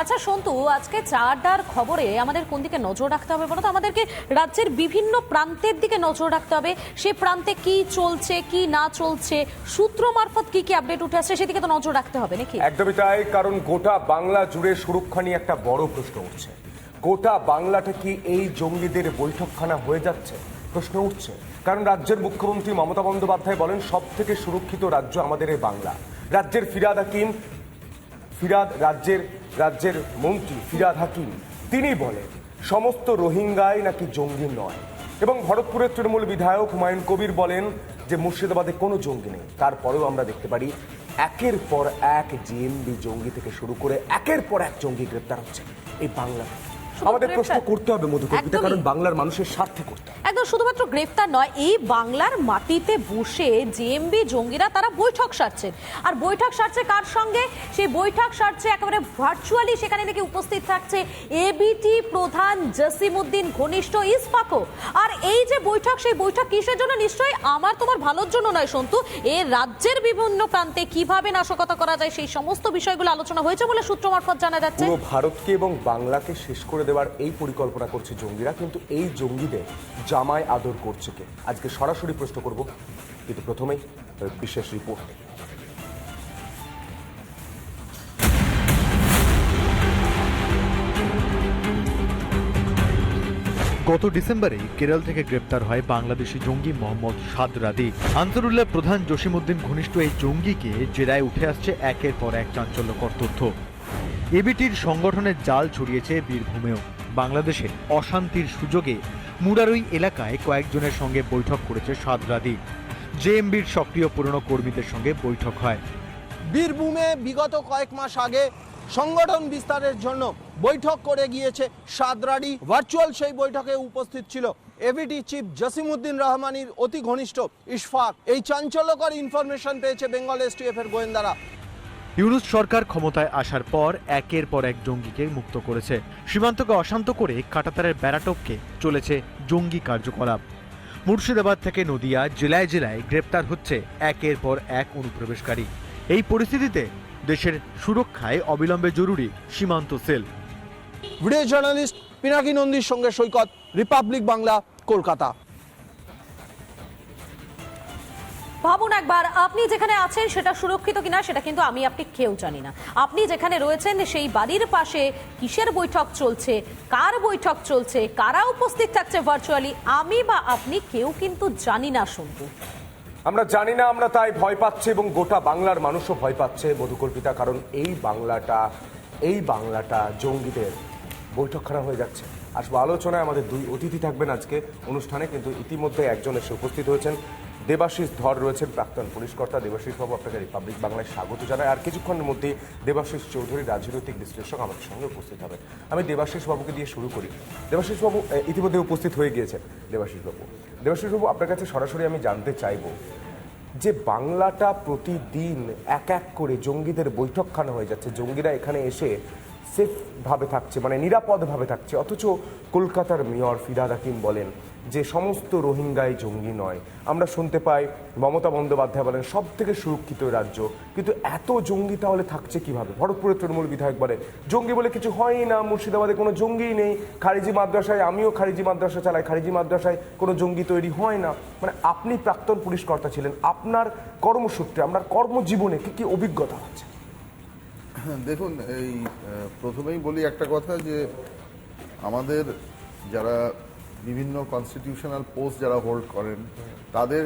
আচ্ছা সন্তু, আজকে চারটার খবরে আমাদের কোন দিকে নজর রাখতে হবে বলো তো? আমাদেরকে রাজ্যের বিভিন্ন প্রান্তের দিকে নজর রাখতে হবে। সে প্রান্তে কি চলছে, কি না চলছে, সূত্র মারফত কি কি আপডেট উঠে আসছে সেদিকে তো নজর রাখতে হবে, নাকি? একদমই তাই, কারণ গোটা বাংলা জুড়ে সুরক্ষা নিয়ে একটা বড় প্রশ্ন উঠছে। গোটা বাংলাটা কি এই জঙ্গিদের বৈঠকখানা হয়ে যাচ্ছে? প্রশ্ন উঠছে। কারণ রাজ্যের মুখ্যমন্ত্রী মমতা বন্দ্যোপাধ্যায় বলেন সব থেকে সুরক্ষিত রাজ্য আমাদের এই বাংলা। রাজ্যের ফিরাদ হাকিম ফিরাদ রাজ্যের রাজ্যের মন্ত্রী ফিরাদ হাকিম, তিনি বলেন, সমস্ত রোহিঙ্গাই নাকি জঙ্গি নয়। এবং ভরতপুরের তৃণমূল বিধায়ক হুমায়ুন কবির বলেন যে, মুর্শিদাবাদে কোনো জঙ্গি নেই। তারপরেও আমরা দেখতে পারি, একের পর এক জিএমবি জঙ্গি থেকে শুরু করে একের পর এক জঙ্গি গ্রেপ্তার হচ্ছে। এই বাংলা আমাদের প্রশ্ন করতে হবে মধুকর্পিতা কারণ বাংলার মানুষের স্বার্থে করতে একদম শুধুমাত্র গ্রেফতার নয় এই বাংলার মাটিতে বসে জেএমবি জঙ্গিরা তারা বৈঠক সারছে। আর বৈঠক সারছে কার সঙ্গে? সেই বৈঠক সারছে একেবারে ভার্চুয়ালি সেখানে নাকি উপস্থিত থাকছে এবিটি প্রধান জসিমউদ্দিন ঘনিষ্ঠ ইসফাকো আর এই যে বৈঠক সেই বৈঠক কিসের জন্য? নিশ্চয়ই আমার তোমার ভালোর জন্য নয় সন্তু। এ রাজ্যের বিভিন্ন প্রান্তে কীভাবে নাশকতা করা যায় সেই সমস্ত বিষয়গুলো আলোচনা হয়েছে বলে সূত্র মারফত জানা যাচ্ছে। ভারতকে এবং বাংলাকে শেষ করে দেওয়ার এই পরিকল্পনা করছে জঙ্গিরা, কিন্তু এই জঙ্গিদের জামায় আদর করছে কে? আজকে সরাসরি প্রশ্ন করব। কিন্তু প্রথমেই বিশেষ রিপোর্ট। গত ডিসেম্বরে কেরল থেকে গ্রেপ্তার হয় বাংলাদেশি জঙ্গি মোহাম্মদ সাদরাদি। আনসারুল্লাহ প্রধান জসিমউদ্দিন ঘনিষ্ঠ এই জঙ্গিকে জেরায় উঠে আসছে একের পর এক চাঞ্চল্যকর তথ্য। এবিটির সংগঠনের জাল ছড়িয়েছে বীরভূমেও। বাংলাদেশে অশান্তির সুযোগে মুরারুই এলাকায় কয়েকজনের সঙ্গে বৈঠক করেছে সাদরাদি। জেএমবির সক্রিয় পুরনো কর্মীদের সঙ্গে বৈঠক হয়। বীরভূমে বিগত কয়েক মাস আগে সংগঠন বিস্তারের জন্য বৈঠক করে গিয়েছে সাদরাডি ভার্চুয়াল সেই বৈঠকে উপস্থিত ছিল এভিটি চিফ জসিমউদ্দিন রহমানির অতি ঘনিষ্ঠ ইশফাক। এই চাঞ্চল্যকর ইনফরমেশন পেয়েছে বেঙ্গল এসটিএফ এর গোয়েন্দারা। ইউনুস সরকার ক্ষমতায় আসার পর একের পর এক জঙ্গিকে মুক্ত করেছে। সীমান্তকে অশান্ত করে কাটাতারের ব্যারাটপকে চলেছে জঙ্গি কার্যকলাপ। মুর্শিদাবাদ থেকে নদিয়া জেলায় জেলায় গ্রেপ্তার হচ্ছে একের পর এক অনুপ্রবেশকারী। এই পরিস্থিতিতে দেশের সুরক্ষায় অবিলম্বে জরুরি সীমান্ত সেল। ভিডিও জার্নালিস্ট পিনাকি নন্দীর সঙ্গে সৈকত রিপাবলিক বাংলা কলকাতা ভাবুন একবার, আপনি যেখানে আছেন সেটা সুরক্ষিত কিনা সেটা কিন্তু আমি আপনি কেউ জানি না। আপনি যেখানে রয়েছেন সেই বাড়ির পাশে কিসের বৈঠক চলছে, কার বৈঠক চলছে, কারা উপস্থিত থাকছে ভার্চুয়ালি আমি বা আপনি কেউ কিন্তু জানি না শুনব। আমরা জানি না, আমরা তাই ভয় পাচ্ছি এবং গোটা বাংলার মানুষও ভয় পাচ্ছে, মধুকল্পিতা, কারণ এই বাংলাটা এই বাংলাটা জঙ্গিদের বৈঠকখানা হয়ে যাচ্ছে। আসব আলোচনায়, আমাদের দুই অতিথি থাকবেন আজকে অনুষ্ঠানে, কিন্তু ইতিমধ্যে একজন এসে উপস্থিত হয়েছেন। দেবাশিস ধর রয়েছেন প্রাক্তন পুলিশ কর্তা। দেবাশিস বাবু, আপনাকে রিপাবলিক বাংলায় স্বাগত জানাই। আর কিছুক্ষণের মধ্যে দেবাশিস চৌধুরী রাজনৈতিক বিশ্লেষক আমাদের সঙ্গে উপস্থিত হবে আমি দেবাশিস বাবুকে দিয়ে শুরু করি। দেবাশিস বাবু ইতিমধ্যে উপস্থিত হয়ে গিয়েছেন দেবাশিস বাবু। দেবাশিস বাবু, আপনার কাছে সরাসরি আমি জানতে চাইব যে বাংলাটা প্রতিদিন এক এক করে জঙ্গিদের বৈঠকখানা হয়ে যাচ্ছে। জঙ্গিরা এখানে এসে সেফভাবে থাকছে মানে নিরাপদভাবে থাকছে। অথচ কলকাতার মেয়র ফিরাদ হাকিম বলেন যে সমস্ত রোহিঙ্গাই জঙ্গি নয়। আমরা শুনতে পাই মমতা বন্দ্যোপাধ্যায় বলেন সব থেকে সুরক্ষিত রাজ্য। কিন্তু এত জঙ্গি তাহলে থাকছে কীভাবে? ভরতপুরের তৃণমূল বিধায়ক বলে জঙ্গি বলে কিছু হয়ই না মুর্শিদাবাদে কোনো জঙ্গিই নেই। খারিজি মাদ্রাসায় আমিও খারিজি মাদ্রাসা চালাই খারিজি মাদ্রাসায় কোনো জঙ্গি তৈরি হয় না। মানে আপনি প্রাক্তন পুলিশ কর্তা ছিলেন আপনার কর্মসূত্রে আপনার কর্মজীবনে কি কি অভিজ্ঞতা আছে? হ্যাঁ, দেখুন এই প্রথমেই বলি একটা কথা যে আমাদের যারা বিভিন্ন কনস্টিটিউশনাল পোস্ট যারা হোল্ড করেন, তাদের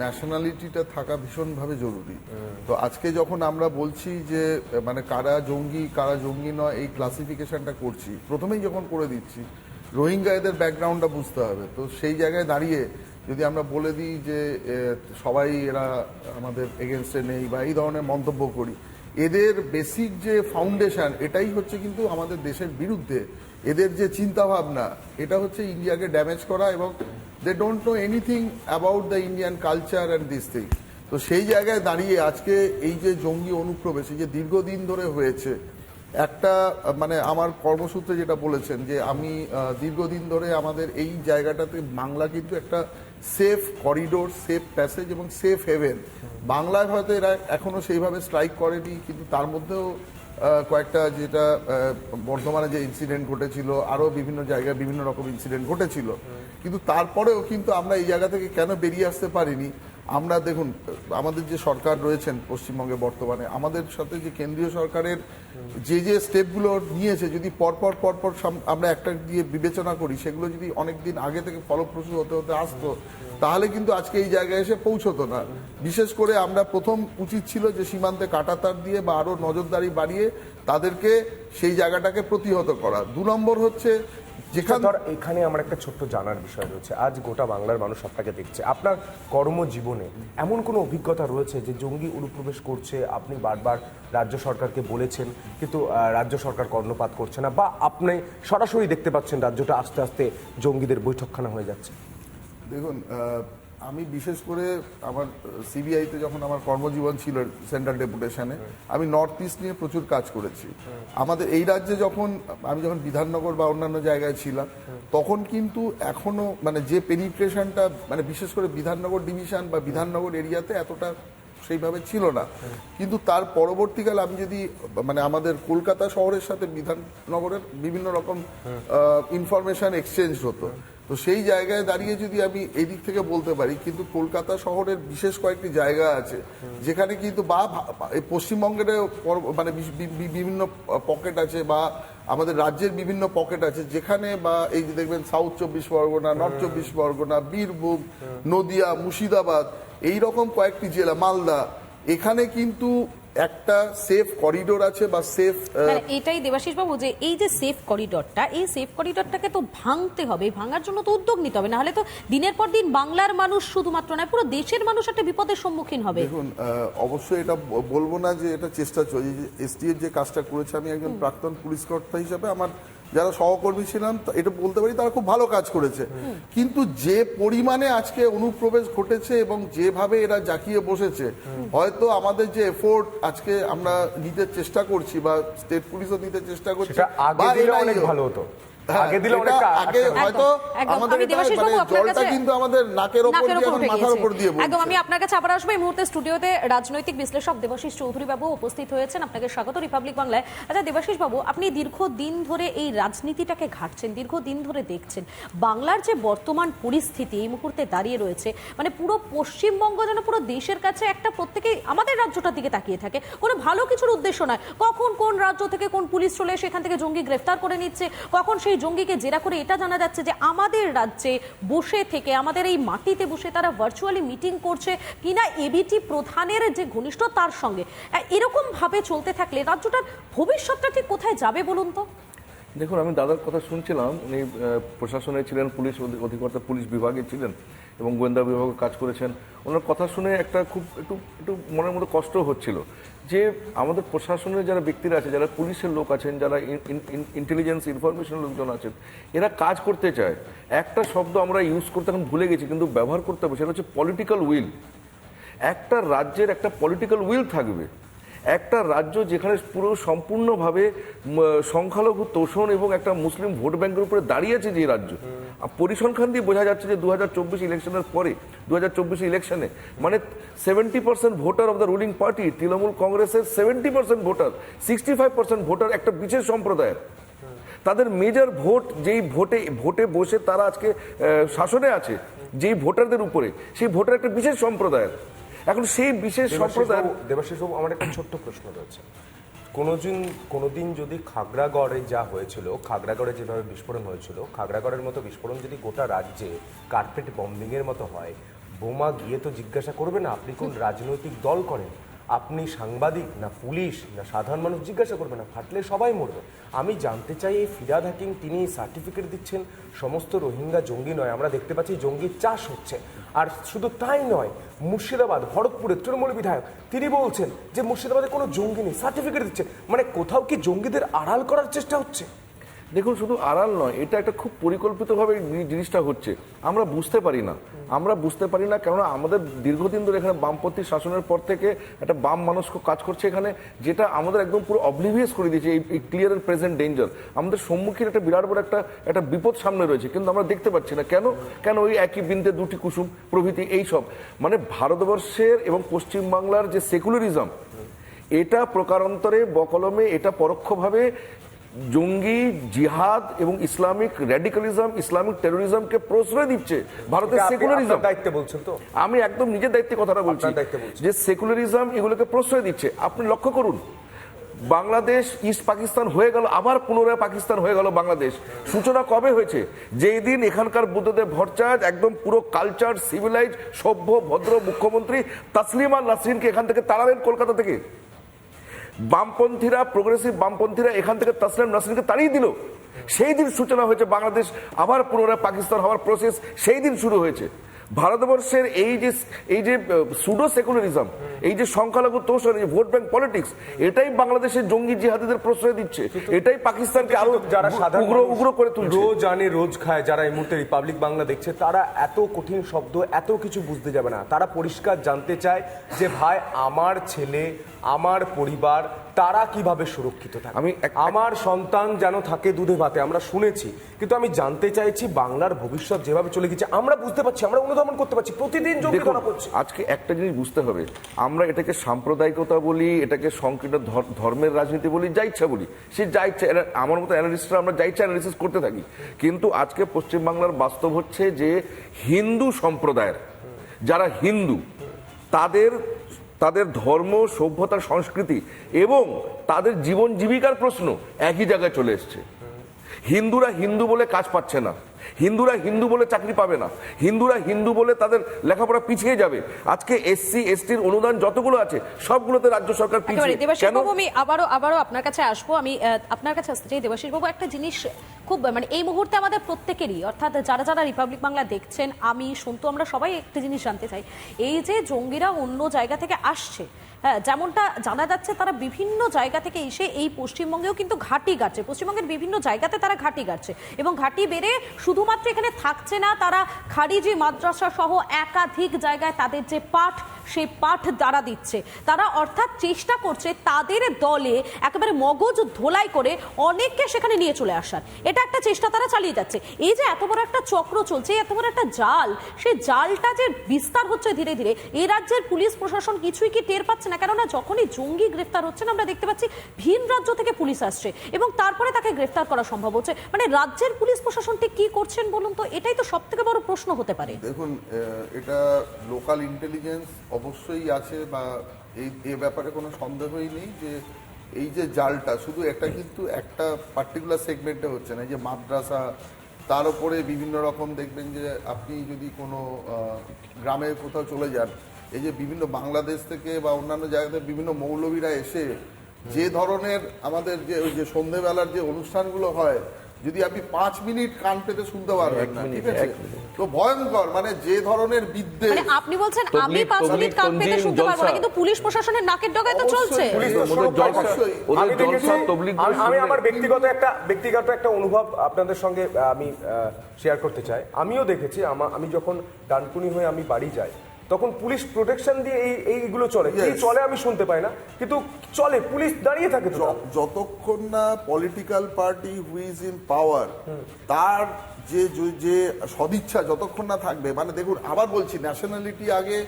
ন্যাশনালিটিটা থাকা ভীষণভাবে জরুরি। তো আজকে যখন আমরা বলছি যে মানে কারা জঙ্গি কারা জঙ্গি নয়, এই ক্লাসিফিকেশনটা করছি, প্রথমেই যখন করে দিচ্ছি রোহিঙ্গা এদের ব্যাকগ্রাউন্ডটা বুঝতে হবে। তো সেই জায়গায় দাঁড়িয়ে যদি আমরা বলে দিই যে সবাই এরা আমাদের এগেনস্টে নেই বা এই ধরনের মন্তব্য করি, এদের বেসিক যে ফাউন্ডেশন এটাই হচ্ছে কিন্তু আমাদের দেশের বিরুদ্ধে এদের যে চিন্তা ভাবনা এটা হচ্ছে ইন্ডিয়াকে ড্যামেজ করা এবং they don't know anything about the Indian culture and this thing তো সেই জায়গায় দাঁড়িয়ে আজকে এই যে জঙ্গি অনুপ্রবেশ, এই যে দীর্ঘদিন ধরে হয়েছে, একটা মানে আমার কর্মসূত্রে যেটা বলেছেন যে আমি দীর্ঘদিন ধরে আমাদের এই জায়গাটাতে বাংলা কিন্তু একটা সেফ করিডোর সেফ প্যাসেজ এবং সেফ হেভেন বাংলায় হয়তো এরা এখনও সেইভাবে স্ট্রাইক করেনি, কিন্তু তার মধ্যেও কয়েকটা যেটা বর্ধমানে যে ইনসিডেন্ট ঘটেছিল আরও বিভিন্ন জায়গায় বিভিন্ন রকম ইনসিডেন্ট ঘটেছিল। কিন্তু তারপরেও কিন্তু আমরা এই জায়গা থেকে কেন বেরিয়ে আসতে পারিনি? আমরা দেখুন, আমাদের যে সরকার রয়েছেন পশ্চিমবঙ্গে বর্তমানে, আমাদের সাথে যে কেন্দ্রীয় সরকারের যে যে স্টেপগুলো নিয়েছে, যদি পরপর পরপর আমরা একটা দিয়ে বিবেচনা করি, সেগুলো যদি অনেক দিন আগে থেকে ফলপ্রসূ হতে হতে আসতো, তাহলে কিন্তু আজকে এই জায়গায় এসে পৌঁছতো না। বিশেষ করে আমরা প্রথম উচিত ছিল যে সীমান্তে কাটাতার দিয়ে বা আরও নজরদারি বাড়িয়ে তাদেরকে সেই জায়গাটাকে প্রতিহত করা। দু নম্বর হচ্ছে যেখান ধর এখানে আমার একটা ছোট্ট জানার বিষয় রয়েছে। আজ গোটা বাংলার মানুষ আপনাকে দেখছে। আপনার কর্মজীবনে এমন কোনো অভিজ্ঞতা রয়েছে যে জঙ্গি অনুপ্রবেশ করছে আপনি বারবার রাজ্য সরকারকে বলেছেন কিন্তু রাজ্য সরকার কর্ণপাত করছে না বা আপনি সরাসরি দেখতে পাচ্ছেন রাজ্যটা আস্তে আস্তে জঙ্গিদের বৈঠকখানা হয়ে যাচ্ছে? দেখুন আমি বিশেষ করে আমার সিবিআইতে যখন আমার কর্মজীবন ছিল সেন্ট্রাল ডেপুটেশনে, আমি নর্থ ইস্ট নিয়ে প্রচুর কাজ করেছি। আমাদের এই রাজ্যে যখন, আমি যখন বিধাননগর বা অন্যান্য জায়গায় ছিলাম, তখন কিন্তু এখনও মানে যে পেনিট্রেশনটা মানে বিশেষ করে বিধাননগর ডিভিশন বা বিধাননগর এরিয়াতে এতটা সেইভাবে ছিল না। কিন্তু তার পরবর্তীকালে আমি যদি মানে আমাদের কলকাতা শহরের সাথে বিধাননগরের বিভিন্ন রকম ইনফরমেশন এক্সচেঞ্জ হতো তো সেই জায়গায় দাঁড়িয়ে যদি আমি এই দিক থেকে বলতে পারি কিন্তু কলকাতা শহরের বিশেষ কয়েকটি জায়গা আছে যেখানে কিন্তু বা পশ্চিমবঙ্গের মানে বিভিন্ন পকেট আছে বা আমাদের রাজ্যের বিভিন্ন পকেট আছে যেখানে বা এই যে দেখবেন সাউথ চব্বিশ পরগনা নর্থ চব্বিশ পরগনা বীরভূম নদিয়া মুর্শিদাবাদ এই রকম কয়েকটি জেলা মালদা এখানে কিন্তু একটা সেফ করিডোর আছে বা সেফ মানে এটাই দেবাশিস বাবু যে এই যে সেফ করিডোরটা এই সেফ করিডোরটাকে তো ভাঙতে হবে। ভাঙার জন্য তো উদ্যোগ নিতে হবে। নাহলে তো দিনের পর দিন বাংলার মানুষ শুধুমাত্র নয় পুরো দেশের মানুষ একটা বিপদের সম্মুখীন হবে। দেখুন অবশ্যই এটা বলব না যে এটা চেষ্টা চলছে। এসটিএফ যে কাজটা করেছে আমি একজন প্রাক্তন পুলিশ কর্তা হিসাবে আমার যারা সহকর্মী ছিলাম এটা বলতে পারি তারা খুব ভালো কাজ করেছে। কিন্তু যে পরিমাণে আজকে অনুপ্রবেশ ঘটেছে এবং যেভাবে এরা জাকিয়ে বসেছে হয়তো আমাদের যে এফোর্ট আজকে আমরা নিতে চেষ্টা করছি বা স্টেট পুলিশও নিতে চেষ্টা করছি আগে অনেক ভালো হতো। আগে দিলে অনেকটা আগে হয়তো আমাদের দেবাশিস মানে বাবু, আপনার জলটা কাছে- কিন্তু আমাদের নাকের ওপর দিয়ে মাথার দিয়ে একদম আমি আপনার কাছে আবার আসব। এই মুহূর্তে স্টুডিওতে রাজনৈতিক বিশ্লেষক দেবাশিস চৌধুরী বাবু উপস্থিত হয়েছেন। আপনাকে স্বাগত রিপাবলিক বাংলায়। আচ্ছা দেবাশিস বাবু আপনি দীর্ঘ দিন ধরে এই রাজনীতিটাকে ঘাটছেন দীর্ঘ দিন ধরে দেখছেন। বাংলার যে বর্তমান পরিস্থিতি এই মুহূর্তে দাঁড়িয়ে রয়েছে মানে পুরো পশ্চিমবঙ্গ যেন পুরো দেশের কাছে একটা প্রত্যেকেই আমাদের রাজ্যটার দিকে তাকিয়ে থাকে। কোনো ভালো কিছুর উদ্দেশ্য নয়। কখন কোন রাজ্য থেকে কোন পুলিশ চলে সেখান থেকে জঙ্গি গ্রেফতার করে নিচ্ছে? কখন সেই জঙ্গিকে জেরা করে এটা জানা যাচ্ছে যে আমাদের রাজ্যে বসে থেকে, আমাদের এই মাটিতে বসে তারা ভার্চুয়ালি মিটিং করছে কিনা এবিটি প্রধানের যে ঘনিষ্ঠ তার সঙ্গে। এরকমভাবে চলতে থাকলে রাজ্যটার ভবিষ্যৎটা ঠিক কোথায় যাবে বলুন তো? দেখুন, আমি দাদার কথা শুনছিলাম। উনি প্রশাসনে ছিলেন, পুলিশ অধিকর্তা, পুলিশ বিভাগে ছিলেন। এবং গোয়েন্দা বিভাগে কাজ করেছেন। ওনার কথা শুনে একটা খুব একটু একটু মনের মধ্যে কষ্ট হচ্ছিল যে আমাদের প্রশাসনের যারা ব্যক্তিরা আছে, যারা পুলিশের লোক আছেন, যারা ইন্টেলিজেন্স ইনফরমেশন লোকজন আছেন, এরা কাজ করতে চায়। একটা শব্দ আমরা ইউজ করতে এখন ভুলে গেছি, কিন্তু ব্যবহার করতে হবে, সেটা হচ্ছে পলিটিক্যাল উইল একটা রাজ্যের একটা পলিটিক্যাল উইল থাকবে। একটা রাজ্য যেখানে পুরো সম্পূর্ণভাবে সংখ্যালঘু তোষণ এবং একটা মুসলিম ভোট ব্যাংকের উপরে দাঁড়িয়েছে যে রাজ্য। আর পরিসংখ্যান দিয়ে বোঝা যাচ্ছে যে দু ইলেকশনের পরে দু হাজার চব্বিশ ইলেকশনে মানে seventy percent voter of the ruling party, Trinamool কংগ্রেসের seventy percent voter, sixty five percent voter একটা বিশেষ সম্প্রদায়ের। তাদের মেজর ভোট, যেই ভোটে ভোটে বসে তারা আজকে শাসনে আছে, যেই ভোটারদের উপরে, সেই ভোটার একটা বিশেষ সম্প্রদায়ের। এখন সেই বিশেষ সম্প্রদায় দেবাশিস বাবু আমার একটা ছোট্ট প্রশ্ন রয়েছে। কোনোদিন কোনোদিন যদি খাগড়াগড়ে যা হয়েছিল খাগড়াগড়ে যেভাবে বিস্ফোরণ হয়েছিল খাগড়াগড়ের মতো বিস্ফোরণ যদি গোটা রাজ্যে কার্পেট বম্বিংয়ের মতো হয় বোমা গিয়ে তো জিজ্ঞাসা করবে না আপনি কোন রাজনৈতিক দল করেন? আপনি সাংবাদিক না পুলিশ না সাধারণ মানুষ জিজ্ঞাসা করবে না, ফাটলে সবাই মরবে। আমি জানতে চাই এই ফিরাদ হাকিম, তিনি সার্টিফিকেট দিচ্ছেন, সমস্ত রোহিঙ্গা জঙ্গি নয়, আমরা দেখতে পাচ্ছি জঙ্গির চাষ হচ্ছে। আর শুধু তাই নয়, মুর্শিদাবাদ ভরতপুরের তৃণমূল বিধায়ক, তিনি বলছেন যে মুর্শিদাবাদে কোনো জঙ্গি নেই সার্টিফিকেট দিচ্ছে। মানে কোথাও কি জঙ্গিদের আড়াল করার চেষ্টা হচ্ছে? দেখুন, শুধু আড়াল নয়, এটা একটা খুব পরিকল্পিতভাবে জিনিসটা হচ্ছে। আমরা বুঝতে পারি না। আমরা বুঝতে পারি না, কেননা আমাদের দীর্ঘদিন ধরে এখানে বামপন্থী শাসনের পর থেকে একটা বাম মানুষ কাজ করছে এখানে, যেটা আমাদের একদম পুরো অবলিভিয়াস করে দিয়েছে, এই ক্লিয়ার এন্ড প্রেজেন্ট ডেঞ্জার আমাদের সম্মুখীন একটা বিরাট বড় একটা একটা বিপদ সামনে রয়েছে, কিন্তু আমরা দেখতে পাচ্ছি না। কেন? কেন ওই একই বৃন্দে দুটি কুসুম প্রভৃতি এই সব? মানে ভারতবর্ষের এবং পশ্চিমবাংলার যে সেকুলারিজম এটা প্রকারান্তরে, বকলমে, এটা পরোক্ষভাবে জঙ্গি জিহাদ এবং ইসলামিক র্যাডিকালিজম ইসলামিক টেরোরিজমকে প্রশ্রয় দিচ্ছে ভারতের সেকুলারিজম দায়িত্বে বলছেন তো। আমি একদম নিজের দায়িত্বে কথাটা বলছি বলছি। যে সেকুলারিজম এগুলোকে প্রশ্রয় দিচ্ছে। আপনি লক্ষ্য করুন বাংলাদেশ ইস্ট পাকিস্তান হয়ে গেল আবার পুনরায় পাকিস্তান হয়ে গেল বাংলাদেশ। সূচনা কবে হয়েছে? যেই দিন এখানকার বুদ্ধদেব ভট্টাচার্য একদম পুরো কালচার সিভিলাইজ সভ্য ভদ্র মুখ্যমন্ত্রী তাসলিমা নাসরিনকে এখান থেকে তাড়ালেন কলকাতা থেকে। বামপন্থীরা প্রোগ্রেসিভ বামপন্থীরা এখান থেকে তাসলিম নাসরিনকে তাড়িয়ে দিল। সেই দিন সূচনা হয়েছে বাংলাদেশ আবার পুনরায় পাকিস্তান হওয়ার প্রসেস সেই দিন শুরু হয়েছে। ভারতবর্ষের এই যে এই যে সুডো সেকুলারিজম এই যে সংখ্যালঘু তোষণ এই ভোট ব্যাংক পলিটিক্স এটাই বাংলাদেশের জঙ্গি জিহাদিদের প্রশ্রয় দিচ্ছে। এটাই পাকিস্তানকে আরও যারা সাধারণ উগ্র উগ্র করে তুলছে। রোজ আনে রোজ খায় যারা এই মুহূর্তে রিপাবলিক বাংলা দেখছে তারা এত কঠিন শব্দ এত কিছু বুঝতে যাবে না। তারা পরিষ্কার জানতে চায় যে ভাই আমার ছেলে আমার পরিবার তারা কীভাবে সুরক্ষিত থাকে? আমি আমার সন্তান যেন থাকে দুধে ভাতে আমরা শুনেছি। কিন্তু আমি জানতে চাইছি বাংলার ভবিষ্যৎ যেভাবে চলে গেছে আমরা বুঝতে পারছি আমরা অনুধাবন করতে পারছি প্রতিদিন আজকে একটা জিনিস বুঝতে হবে আমরা এটাকে সাম্প্রদায়িকতা বলি এটাকে সংকীর্ণ ধর- ধর্মের রাজনীতি বলি যা ইচ্ছা বলি। সে যা ইচ্ছা আমার মতো অ্যানালিস্টরা আমরা যা ইচ্ছা অ্যানালিসিস করতে থাকি। কিন্তু আজকে পশ্চিমবাংলার বাস্তব হচ্ছে যে হিন্দু সম্প্রদায়ের যারা হিন্দু তাদের তাদের ধর্ম, সভ্যতা, সংস্কৃতি এবং তাদের জীবন জীবিকার প্রশ্ন একই জায়গায় চলে এসছে। হিন্দুরা হিন্দু বলে কাজ পাচ্ছে না। হিন্দুরা হিন্দু বলে চাকরি পাবে না। হিন্দুরা হিন্দু বলে তাদের লেখাপড়া পিছিয়ে যাবে। আজকে এসসি এসটির অনুদান যতগুলো আছে সবগুলোতে রাজ্য সরকার একেবারে পিছিয়ে কেন? আমি আবারও আবারও আপনার কাছে আসব। আমি আপনার কাছে আসতে চাই। দেবাশিস বাবু একটা জিনিস খুব মানে এই মুহূর্তে আমাদের প্রত্যেকেরই অর্থাৎ যারা যারা রিপাবলিক বাংলা দেখছেন আমি শুনতো আমরা সবাই একটা জিনিস জানতে চাই। এই যে জঙ্গিরা অন্য জায়গা থেকে আসছে যেমনটা জানা যাচ্ছে, তারা বিভিন্ন জায়গা থেকে এসে এই পশ্চিমবঙ্গেও কিন্তু ঘাঁটি গাড়ছে। পশ্চিমবঙ্গের বিভিন্ন জায়গাতে তারা ঘাঁটি গাড়ছে এবং ঘাঁটি বেড়ে শুধুমাত্র এখানে থাকছে না, তারা খারিজি মাদ্রাসা সহ একাধিক জায়গায় তাদের যে পাঠ, সেই পাঠ দ্বারা দিচ্ছে। তারা অর্থাৎ চেষ্টা করছে তাদের দলে একেবারে মগজ ধোলাই করে অনেককে সেখানে নিয়ে চলে আসার। এটা একটা চেষ্টা তারা চালিয়ে যাচ্ছে। এই যে এত বড় একটা চক্র চলছে, এত বড় একটা জাল সেই জালটা যে বিস্তার হচ্ছে ধীরে ধীরে এই রাজ্যের পুলিশ প্রশাসন কিছুই কি টের পাচ্ছে? না। কেননা যখনই জঙ্গি গ্রেফতার হচ্ছেন আমরা দেখতে পাচ্ছি ভিন রাজ্য থেকে পুলিশ আসছে এবং তারপরে তাকে গ্রেফতার করা সম্ভব হচ্ছে। মানে রাজ্যের পুলিশ প্রশাসন ঠিক কি করছেন বলুন তো? এটাই তো সব থেকে বড় প্রশ্ন হতে পারে। দেখুন এটা লোকাল ইন্টেলিজেন্স অবশ্যই আছে বা এই, এ ব্যাপারে কোনো সন্দেহই নেই যে এই যে জালটা, শুধু এটা কিন্তু একটা পার্টিকুলার সেগমেন্টে হচ্ছে না। এই যে মাদ্রাসা, তার উপরে বিভিন্ন রকম দেখবেন যে আপনি যদি কোনো গ্রামে কোথাও চলে যান এই যে বিভিন্ন বাংলাদেশ থেকে বা অন্যান্য জায়গাতে বিভিন্ন মৌলবীরা এসে যে ধরনের আমাদের যে ওই যে সন্ধেবেলার যে অনুষ্ঠানগুলো হয় যদি আপনি পাঁচ মিনিট কান পেতে শুনতে পারবেন না ঠিক আছে? তো ভয়ঙ্কর মানে যে ধরনের বিদ্যে মানে আপনি বলছেন আমি পাঁচ মিনিট কান পেতে শুনতে পারব না কিন্তু পুলিশ প্রশাসনের নাকের ডগায় তো চলছে। আমি আমার ব্যক্তিগত একটা ব্যক্তিগত একটা অনুভব আপনাদের সঙ্গে আহ, আমি শেয়ার করতে চাই। আমিও দেখেছি আমি যখন ডানকুনি হয়ে আমি বাড়ি যাই তখন পুলিশ প্রোটেকশন দিয়ে এই এইগুলো চলে। কি চলে আমি শুনতে পাই না কিন্তু চলে পুলিশ দাঁড়িয়ে থাকে তো যতক্ষণ না political party who's in power তার যে যে- সদিচ্ছা যতক্ষণ না থাকবে মানে দেখুন আবার বলছি ন্যাশনালিটি আগে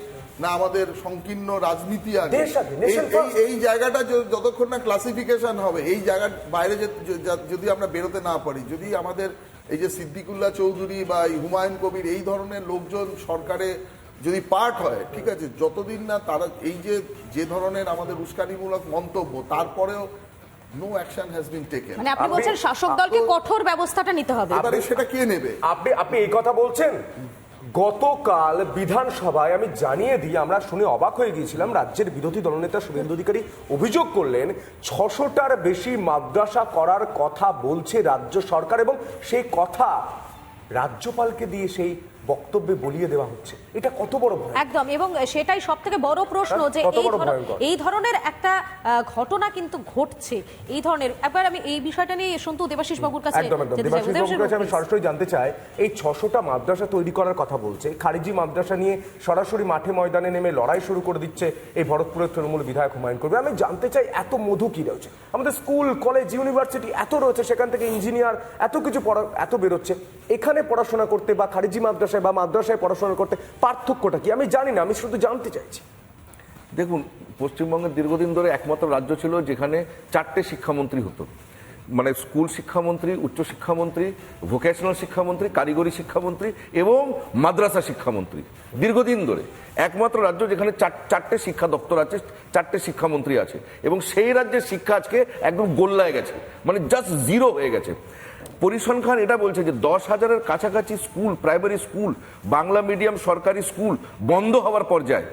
না আমাদের সংকীর্ণ রাজনীতি আগে। এই- এই-। এই জায়গাটা যতক্ষণ না ক্লাসিফিকেশন হবে এই জায়গার বাইরে যদি আমরা বেরোতে না পারি যদি আমাদের এই যে সিদ্দিকুল্লাহ চৌধুরী বা এই হুমায়ুন কবির এই ধরনের লোকজন সরকারে যদি পার্ট হয় ঠিক আছে যতদিন না তারা এই যে যে ধরনের আমাদের উস্কানিমূলক মন্তব্য তারপরেও no action has been taken মানে আপনি বলছেন শাসক দলকে কঠোর ব্যবস্থাটা নিতে হবে। এবারে সেটা কে নেবে? আপনি আপনি এই কথা বলছেন? গতকাল বিধানসভায় আমি জানিয়ে দিই আমরা শুনে অবাক হয়ে গিয়েছিলাম রাজ্যের বিরোধী দলনেতা শুভেন্দু অধিকারী অভিযোগ করলেন ছশোটার বেশি মাদ্রাসা করার কথা বলছে রাজ্য সরকার এবং সেই কথা রাজ্যপালকে দিয়ে সেই বক্তব্যে বলিয়ে দেওয়া হচ্ছে। এটা কত বড় একদম এবং সেটাই সব থেকে বড় প্রশ্ন যে এই ধরনের একটা ঘটনা কিন্তু ঘটছে। এই ধরনের একবার আমি এই বিষয়টা নিয়ে সন্তু দেবাশিস বাবুর কাছে একদম একদম। দেবাশিস কাছে আমি সরাসরি জানতে চাই এই ছশোটা মাদ্রাসা তৈরি করার কথা বলছে। খারিজি মাদ্রাসা নিয়ে সরাসরি মাঠে ময়দানে নেমে লড়াই শুরু করে দিচ্ছে এই ভরতপুরের তৃণমূল বিধায়ক হুমায়ুন করবে। আমি জানতে চাই এত মধু কি রয়েছে? আমাদের স্কুল কলেজ ইউনিভার্সিটি এত রয়েছে সেখান থেকে ইঞ্জিনিয়ার এত কিছু পড়া এত বেরোচ্ছে। এখানে পড়াশোনা করতে বা খারিজি মাদ্রাসায় বা মাদ্রাসায় পড়াশোনা করতে পার্থক্যটা কি? আমি জানি না, আমি শুধু জানতে চাইছি। দেখুন পশ্চিমবঙ্গের দীর্ঘদিন ধরে একমাত্র রাজ্য ছিল যেখানে চারটে শিক্ষামন্ত্রী হতো। মানে স্কুল শিক্ষামন্ত্রী উচ্চ শিক্ষামন্ত্রী ভোকেশনাল শিক্ষামন্ত্রী, কারিগরি শিক্ষামন্ত্রী এবং মাদ্রাসা শিক্ষামন্ত্রী দীর্ঘদিন ধরে। একমাত্র রাজ্য যেখানে চার- চারটে শিক্ষা দপ্তর আছে, চারটে শিক্ষামন্ত্রী আছে এবং সেই রাজ্যের শিক্ষা আজকে একদম গোল্লায় গেছে। মানে জাস্ট জিরো হয়ে গেছে। পরিসংখ্যান এটা বলছে যে দশ হাজারের কাছাকাছি school, primary school, Bangla medium সরকারি স্কুল বন্ধ হওয়ার পর্যায়ে।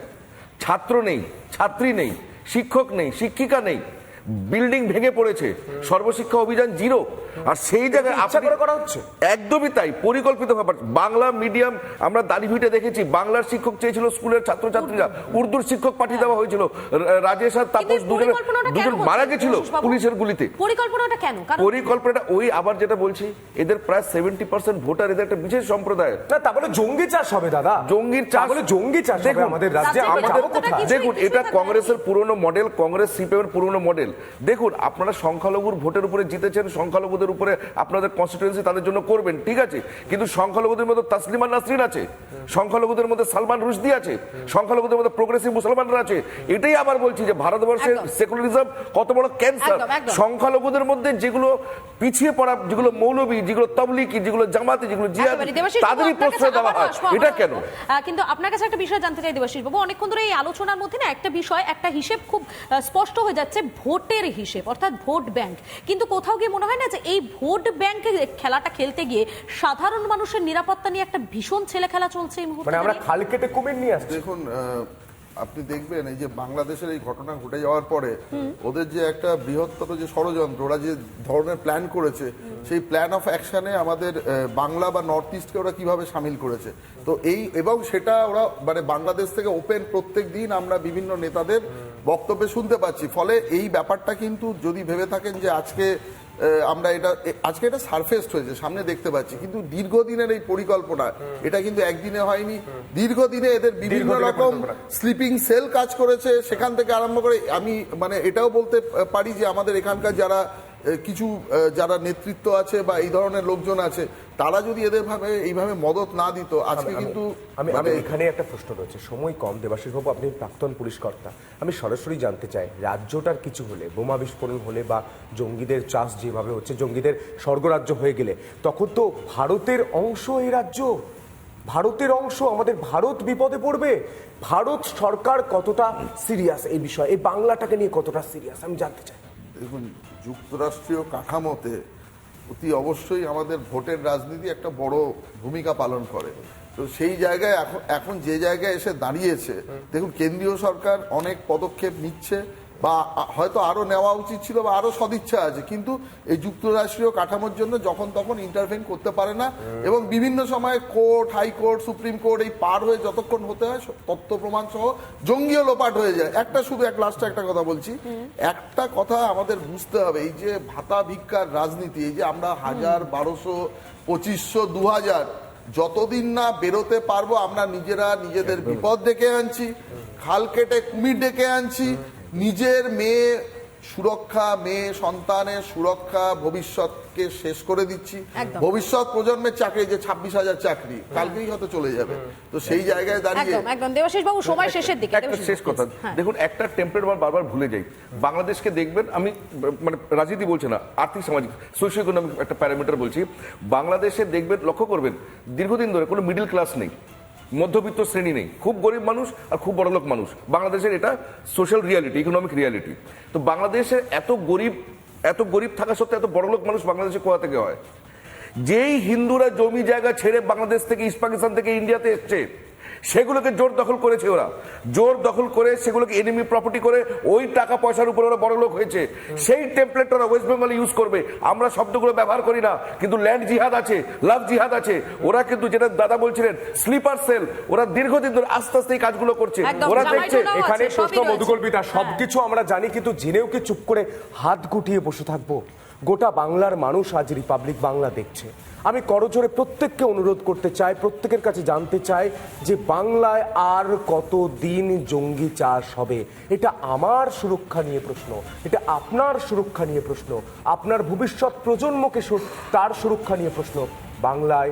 ছাত্র নেই, ছাত্রী নেই, শিক্ষক নেই, শিক্ষিকা নেই। বিল্ডিং ভেঙে পড়েছে। সর্বশিক্ষা অভিযান জিরো। আর সেই জায়গায় ইচ্ছা আপনি করে হচ্ছে? একদমই তাই। পরিকল্পিত ব্যাপার। বাংলা মিডিয়াম আমরা দাড়িভিটে দেখেছি বাংলার শিক্ষক চেয়েছিল স্কুলের ছাত্রছাত্রীরা। উর্দুর শিক্ষক পাঠিয়ে দেওয়া হয়েছিল। রাজেশ আর তাপস দুজন দুজন মারা গেছিল পুলিশের গুলিতে। পরিকল্পনাটা কেন? পরিকল্পনাটা ওই আবার যেটা বলছি এদের প্রায় সেভেন্টি পার্সেন্ট ভোটার এদের একটা বিশেষ সম্প্রদায়। না তা বলে জঙ্গি চাষ হবে দাদা। জঙ্গির চাষ বলে জঙ্গি চাষ দেখুন, আমাদের রাজ্যে। দেখুন এটা কংগ্রেসের পুরনো মডেল কংগ্রেস সিপিএম পুরনো মডেল দেখুন আপনারা সংখ্যালঘুর ভোটের উপরে জিতেছেন সংখ্যালঘুদের উপরে আপনাদের কনস্টিটিউয়েন্সি তাদের জন্য করবেন ঠিক আছে? কিন্তু সংখ্যালঘুদের মধ্যে তাসলিমা নাসরিন আছে সংখ্যালঘুদের মধ্যে সালমান রুশদি আছে সংখ্যালঘুদের মধ্যে প্রোগ্রেসিভ মুসলমানরা আছে। এটাই আবার বলছি যে ভারতবর্ষের সেকুলারিজম কত বড় ক্যান্সার। সংখ্যালঘুদের মধ্যে যেগুলো পিছিয়ে পড়া যেগুলো মৌলবী যেগুলো তবলিকি যেগুলো জামাতি যেগুলো বাবু, তাদেরই প্রশ্রয় দেওয়া হয়। এটা কেন? কিন্তু আপনার কাছে একটা বিষয় জানতে চাই দেবাশিস বাবু অনেকক্ষণ ধরে এই আলোচনার মধ্যে না একটা বিষয় একটা হিসেব খুব স্পষ্ট হয়ে যাচ্ছে ভোটের হিসেব অর্থাৎ ভোট ব্যাংক। কিন্তু কোথাও গিয়ে মনে হয় না যে এই ভোট ব্যাংকে খেলাটা খেলতে গিয়ে সাধারণ মানুষের নিরাপত্তা নিয়ে একটা ভীষণ ছেলে খেলা চলছে এই মুহূর্তে মানে আমরা খাল কেটে কুমির নিয়ে আসছি। দেখুন আপনি দেখবেন এই যে বাংলাদেশের এই ঘটনা ঘটে যাওয়ার পরে ওদের যে একটা বৃহত্তর যে ষড়যন্ত্র, ওরা যে ধরনের প্ল্যান করেছে, সেই প্ল্যান অফ অ্যাকশনে আমাদের বাংলা বা নর্থ ইস্টকে ওরা কীভাবে সামিল করেছে? তো এই, এবং সেটা ওরা মানে বাংলাদেশ থেকে ওপেন প্রত্যেক দিন আমরা বিভিন্ন নেতাদের বক্তব্যে শুনতে পাচ্ছি। ফলে এই ব্যাপারটা কিন্তু যদি ভেবে থাকেন যে আজকে আমরা এটা আজকে এটা সারফেসড হয়েছে সামনে দেখতে পাচ্ছি। কিন্তু দীর্ঘদিনের এই পরিকল্পনা এটা কিন্তু একদিনে হয়নি। দীর্ঘদিনে এদের বিভিন্ন রকম স্লিপিং সেল কাজ করেছে সেখান থেকে আরম্ভ করে আমি মানে এটাও বলতে পারি যে আমাদের এখানকার যারা কিছু যারা নেতৃত্ব আছে বা এই ধরনের লোকজন আছে তারা যদি এদের ভাবে এইভাবে মদত না দিত আজকে কিন্তু আমি মানে আমি এখানে একটা প্রশ্ন রয়েছে। সময় কম। দেবাশিস বাবু আপনি প্রাক্তন পুলিশ কর্তা। আমি সরাসরি জানতে চাই রাজ্যটার কিছু হলে বোমা বিস্ফোরণ হলে বা জঙ্গিদের চাষ যেভাবে হচ্ছে জঙ্গিদের স্বর্গরাজ্য হয়ে গেলে তখন তো ভারতের অংশ এই রাজ্য। ভারতের অংশ আমাদের ভারত বিপদে পড়বে। ভারত সরকার কতটা সিরিয়াস এই বিষয়ে এই বাংলাটাকে নিয়ে কতটা সিরিয়াস আমি জানতে চাই। দেখুন যুক্তরাষ্ট্রীয় কাঠামোতে অতি অবশ্যই আমাদের ভোটের রাজনীতি একটা বড় ভূমিকা পালন করে। তো সেই জায়গায় এখন এখন যে জায়গায় এসে দাঁড়িয়েছে, দেখুন, কেন্দ্রীয় সরকার অনেক পদক্ষেপ নিচ্ছে। বা হয়তো আরও নেওয়া উচিত ছিল বা আরও সদিচ্ছা আছে কিন্তু এই যুক্তরাষ্ট্রীয় কাঠামোর জন্য যখন তখন ইন্টারভেন করতে পারে না এবং বিভিন্ন সময় কোর্ট হাইকোর্ট সুপ্রিম কোর্ট এই পার হয়ে যতক্ষণ হতে হয় তথ্য প্রমাণ সহ জঙ্গিও লোপাট হয়ে যায়। একটা শুধু এক লাস্টে একটা কথা বলছি। একটা কথা আমাদের বুঝতে হবে এই যে ভাতা ভিক্ষার রাজনীতি এই যে আমরা হাজার বারোশো পঁচিশশো দু হাজার যতদিন না বেরোতে পারব আমরা নিজেরা নিজেদের বিপদ ডেকে আনছি খাল কেটে কুমির ডেকে আনছি নিজের মেয়ে সুরক্ষা মেয়ে সন্তানের সুরক্ষা ভবিষ্যৎকে শেষ করে দিচ্ছি। ভবিষ্যৎ প্রজন্মের চাকরি যে ছাব্বিশ হাজার চাকরি কালকেই হয়তো চলে যাবে। তো সেই জায়গায় দাঁড়িয়ে একদম একদম। দেবাশিস বাবু সময় শেষের দিকে একটা শেষ কথা। হ্যাঁ। দেখুন একটা টেম্পলেট বারবার ভুলে যাই। বাংলাদেশকে দেখবেন আমি মানে রাজনীতি বলছি না আর্থিক সামাজিক সোশ্য ইকোনমিক একটা প্যারামিটার বলছি। বাংলাদেশে দেখবেন লক্ষ্য করবেন দীর্ঘদিন ধরে কোনো মিডল ক্লাস নেই। মধ্যবিত্ত শ্রেণি নেই। খুব গরিব মানুষ আর খুব বড়লোক মানুষ। বাংলাদেশের এটা সোশ্যাল রিয়ালিটি ইকোনমিক রিয়ালিটি তো বাংলাদেশের এত গরিব এত গরিব থাকা সত্ত্বেও এত বড়লোক মানুষ বাংলাদেশে কোথা থেকে হয়? যেই হিন্দুরা জমি জায়গা ছেড়ে বাংলাদেশ থেকে, ইস্ট পাকিস্তান থেকে, ইন্ডিয়াতে এসছে সেগুলোকে জোর দখল করেছে ওরা। জোর দখল করে সেগুলোকে এনিমি প্রপার্টি করে ওই টাকা পয়সার উপরে ওরা বড় লোক হয়েছে। সেই টেমপ্লেট ওরা ওয়েস্ট বেঙ্গলে ইউজ করবে। আমরা শব্দগুলো ব্যবহার করি না কিন্তু ল্যান্ড জিহাদ আছে লাভ জিহাদ আছে। ওরা কিন্তু যেটা দাদা বলছিলেন স্লিপার সেল ওরা দীর্ঘদিন ধরে আস্তে আস্তে এই কাজগুলো করছে। ওরা দেখছে এখানে প্রশ্ন মধুকল্পিতা হ্যাঁ। সবকিছু আমরা জানি কিন্তু জেনেও কি চুপ করে হাত গুটিয়ে বসে থাকব? গোটা বাংলার মানুষ আজ রিপাবলিক বাংলা দেখছে। আমি করজোরে প্রত্যেককে অনুরোধ করতে চাই, প্রত্যেকের কাছে জানতে চাই যে বাংলায় আর কত দিন জঙ্গি চাষ হবে? এটা আমার সুরক্ষা নিয়ে প্রশ্ন, এটা আপনার সুরক্ষা নিয়ে প্রশ্ন, আপনার ভবিষ্যৎ প্রজন্মকে তার সুরক্ষা নিয়ে প্রশ্ন। বাংলায়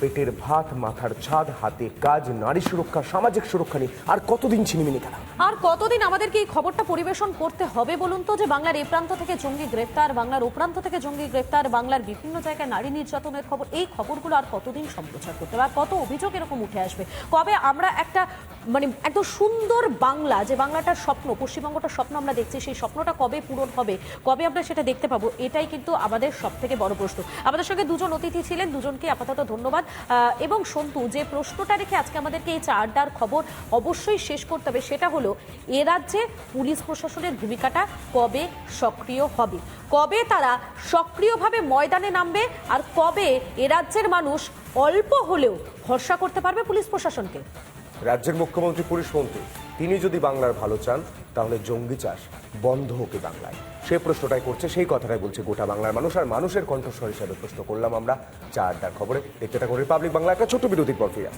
পেটের ভাত, মাথার ছাদ, হাতে কাজ, নারী সুরক্ষা, সামাজিক সুরক্ষা নিয়ে আর কতদিন ছিনিমিনি খেলা? আর কতদিন আমাদেরকে এই খবরটা পরিবেশন করতে হবে বলুন তো? যে বাংলার এই প্রান্ত থেকে জঙ্গি গ্রেপ্তার, বাংলার ও প্রান্ত থেকে জঙ্গি গ্রেপ্তার, বাংলার বিভিন্ন জায়গায় নারী নির্যাতনের খবর, এই খবরগুলো আর কতদিন সম্প্রচার করতে হবে? আর কত অভিযোগ এরকম উঠে আসবে? কবে আমরা একটা মানে একদম সুন্দর বাংলা, যে বাংলাটার স্বপ্ন, পশ্চিমবঙ্গটার স্বপ্ন আমরা দেখছি, সেই স্বপ্নটা কবে পূরণ হবে, কবে আমরা সেটা দেখতে পাবো, এটাই কিন্তু আমাদের সব থেকে বড় প্রশ্ন। আমাদের সঙ্গে দুজন অতিথি ছিলেন, দুজনকে আপাতত ধন্যবাদ। এবং সন্তু, যে প্রশ্নটা রেখে আজকে আমাদেরকে এই চারটার খবর অবশ্যই শেষ করতে হবে, সেটা হলো এ রাজ্যে পুলিশ প্রশাসনের ভূমিকাটা কবে সক্রিয় হবে? কবে তারা সক্রিয়ভাবে ময়দানে নামবে? আর কবে এ রাজ্যের মানুষ অল্প হলেও ভরসা করতে পারবে পুলিশ প্রশাসনকে? রাজ্যের মুখ্যমন্ত্রী, পুলিশ মন্ত্রী, তিনি যদি বাংলার ভালো চান, তাহলে জঙ্গি চাষ বন্ধ হোক বাংলায়। সে প্রশ্নটাই করছে, সেই কথাটাই বলছে গোটা বাংলার মানুষ। আর মানুষের কণ্ঠস্বর হিসাবে প্রশ্ন করলাম আমরা চারটার খবরে। দেখতে থাকুন রিপাবলিক বাংলা, একটা ছোট্ট বিরতির পর ফিরে